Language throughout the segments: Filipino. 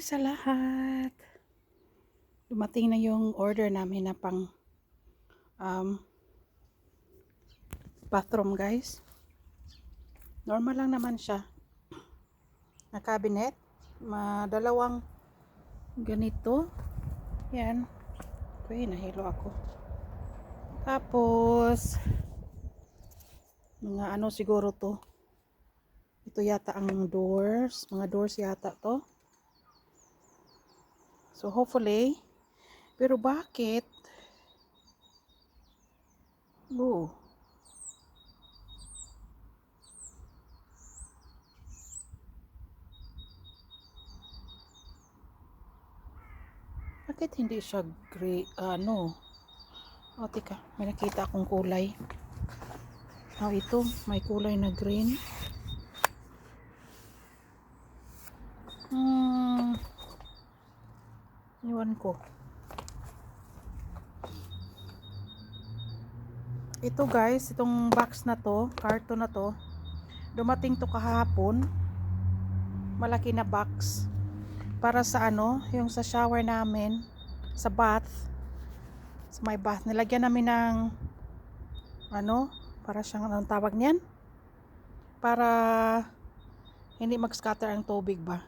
hi sa lahat. Dumating na yung order namin na pang um, bathroom guys. Normal lang naman siya. Na cabinet. Madalawang ganito. Yan. Okay, nahilo ako. Tapos, mga ano siguro to. Ito yata ang doors. Mga doors yata to. So hopefully, pero bakit? Oh. Bakit hindi siya gray, ano? O, tika, may nakita akong kulay. Ah, ito, may kulay na green. Iwan ko. Ito guys, itong box na to, carton na to, dumating to kahapon. Malaki na box. Para sa ano, yung sa shower namin, sa bath, sa my bath, nilagyan namin ng ano, para siyang anong tawag niyan? Para hindi mag-scatter ang tubig ba.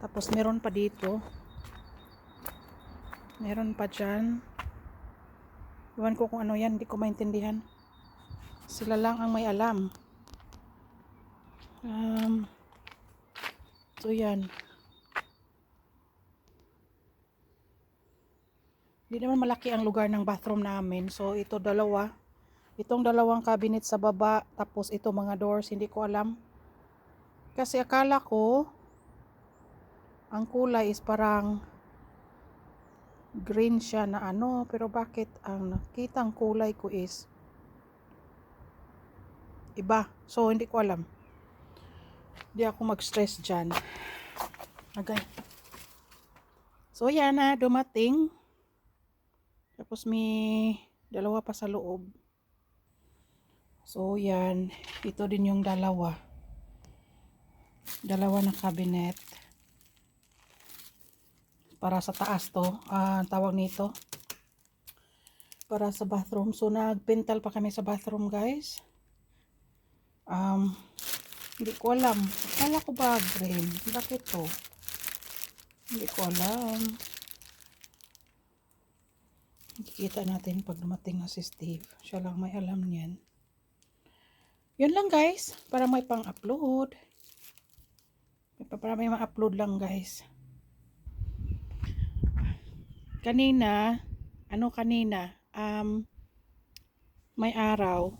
Tapos meron pa dito, Meron pa dyan. Iwan ko kung ano yan. Hindi ko maintindihan. Sila lang ang may alam. Um, so yan. Hindi naman malaki ang lugar ng bathroom namin. So ito dalawa. Itong dalawang cabinet sa baba. Tapos ito mga doors. Hindi ko alam. Kasi akala ko ang kulay is parang green siya na ano, pero bakit ang nakitang kulay ko is iba. So, hindi ko alam. Hindi ako mag-stress dyan. Okay. So, yan na, dumating. Tapos may dalawa pa sa loob. So, yan. Ito din yung dalawa. Dalawa na cabinet para sa taas to uh, tawag nito para sa bathroom so nagpintal pa kami sa bathroom guys um hindi ko alam kala ko ba green bakit to hindi ko alam Kikita natin pag dumating na si Steve. Siya lang may alam niyan. Yun lang guys. Para may pang-upload. Para may ma-upload lang guys kanina, ano kanina, um, may araw.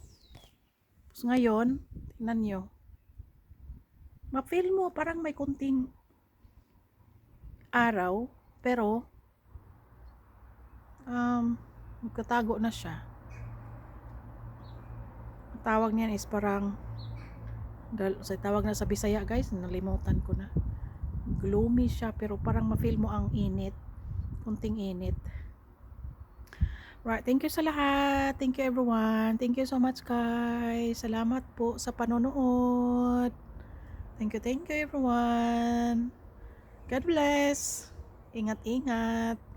Tapos ngayon, tingnan nyo. Ma-feel mo, parang may kunting araw, pero, um, magkatago na siya. Ang tawag niyan is parang, sa tawag na sa Bisaya guys, nalimutan ko na. Gloomy siya, pero parang ma-feel mo ang init kunting init. Right, thank you sa lahat. Thank you everyone. Thank you so much guys. Salamat po sa panonood. Thank you, thank you everyone. God bless. Ingat-ingat.